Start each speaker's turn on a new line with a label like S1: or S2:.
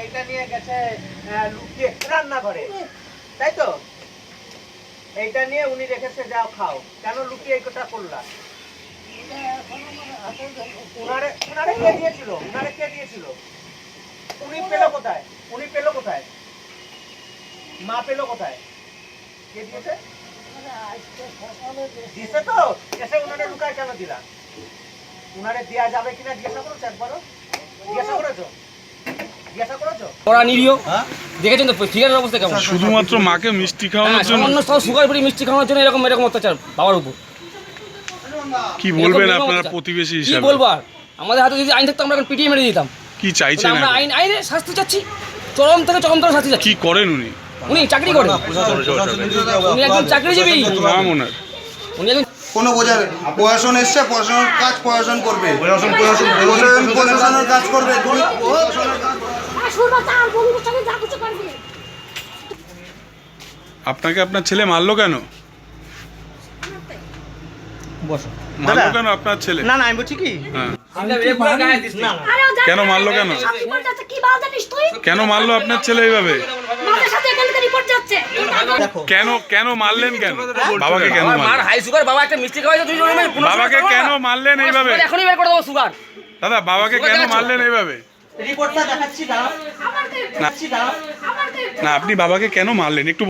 S1: এইটা নিয়ে গেছে লুকিয়ে রান্না করে তাই তো? এইটা নিয়ে উনি রেখেছে, যাও খাও। কেন লুকিয়ে এই কথা করলাম দিয়া যাবে কিনা জিজ্ঞাসা করেছ একবারও। জিজ্ঞাসা করেছ?
S2: ওরা নিরীহ। দেখেছেন তো ফিগারের অবস্থা কেমন?
S3: শুধুমাত্র মাকে মিষ্টি
S2: হ্যাঁ,
S3: খাওয়ানোর জন্য?
S2: সামান্য সব সুগার ফ্রি মিষ্টি খাওয়ানোর জন্য এরকম এরকম অত্যাচার বাবার উপর।
S3: কি বলবেন আপনারা
S2: অত্যাচার।
S3: প্রতিবেশী
S2: কি বলব আর? আমাদের হাতে যদি আইন থাকতো আমরা এখন পিটিয়ে মেরে দিতাম।
S3: কি চাইছেন
S2: আমরা আইন আইনে শাস্তি চাচ্ছি। চরম থেকে চরম শাস্তি চাচ্ছি।
S3: কি করেন উনি?
S2: উনি চাকরি করেন। উনি একজন চাকরিজীবী।
S3: নাম ওনার।
S2: উনি একজন
S4: কোনো বোঝাবে প্রশাসন এসছে প্রশাসনের কাজ প্রশাসন করবে। প্রশাসন প্রশাসন প্রশাসনের কাজ করবে।
S3: আপনাকে আপনার ছেলে মারলো কেন? মারলো কেন আপনার ছেলে?
S1: না না আমি বলছি কি?
S3: হ্যাঁ। কেন মারলো কেন? কেন মারলো আপনার ছেলে এইভাবে?
S5: মাঝে সাথে এখানে তো রিপোর্ট যাচ্ছে।
S1: দেখো।
S3: কেন কেন মারলেন কেন? বাবাকে কেন
S2: মার হাই সুগার বাবা একটা মিষ্টি খাওয়াইছে তুই
S3: বাবাকে কেন মারলেন এইভাবে?
S2: এখনই বের করে দেবো সুগার
S3: দাদা বাবাকে কেন মারলেন এইভাবে?
S1: রিপোর্টটা দেখাচ্ছি দাঁড়াও।
S3: না আপনি বাবাকে কেন মারলেন? একটু